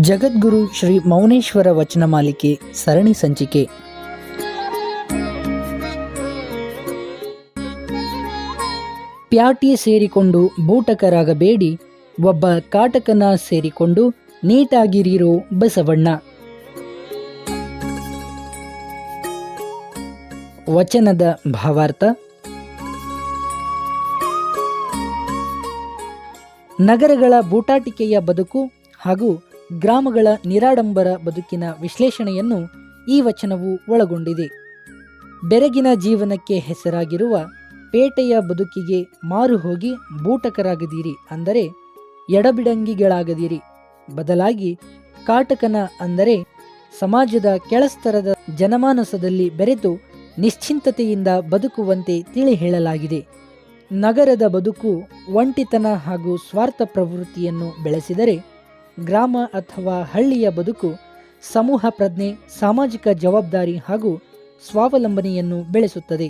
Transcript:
ಜಗದ್ಗುರು ಶ್ರೀ ಮೌನೇಶ್ವರ ವಚನ ಮಾಲಿಕೆ ಸರಣಿ ಸಂಚಿಕೆ. ಪ್ಯಾಟಿ ಸೇರಿಕೊಂಡು ಬೂಟಕರಾಗಬೇಡಿ, ಒಬ್ಬ ಕಾಟಕನ ಸೇರಿಕೊಂಡು ನೀಟಾಗಿರಿರೋ ಬಸವಣ್ಣ. ವಚನದ ಭಾವಾರ್ಥ, ನಗರಗಳ ಬೂಟಾಟಿಕೆಯ ಬದುಕು ಹಾಗೂ ಗ್ರಾಮಗಳ ನಿರಾಡಂಬರ ಬದುಕಿನ ವಿಶ್ಲೇಷಣೆಯನ್ನು ಈ ವಚನವು ಒಳಗೊಂಡಿದೆ. ಬೆರಗಿನ ಜೀವನಕ್ಕೆ ಹೆಸರಾಗಿರುವ ಪೇಟೆಯ ಬದುಕಿಗೆ ಮಾರು ಹೋಗಿ ಬೂಟಕರಾಗದಿರಿ ಅಂದರೆ ಎಡಬಿಡಂಗಿಗಳಾಗದಿರಿ. ಬದಲಾಗಿ ಕಾಟಕನ ಅಂದರೆ ಸಮಾಜದ ಕೆಳಸ್ತರದ ಜನಮಾನಸದಲ್ಲಿ ಬೆರೆತು ನಿಶ್ಚಿಂತತೆಯಿಂದ ಬದುಕುವಂತೆ ತಿಳಿ ಹೇಳಲಾಗಿದೆ ನಗರದ ಬದುಕು, ಒಂಟಿತನ ಹಾಗೂ ಸ್ವಾರ್ಥ ಪ್ರವೃತ್ತಿಯನ್ನು ಬೆಳೆಸಿದರೆ ಗ್ರಾಮ ಅಥವಾ ಹಳ್ಳಿಯ ಬದುಕು ಸಮೂಹ ಪ್ರಜ್ಞೆ ಸಾಮಾಜಿಕ ಜವಾಬ್ದಾರಿ ಹಾಗೂ ಸ್ವಾವಲಂಬನೆಯನ್ನು ಬೆಳೆಸುತ್ತದೆ.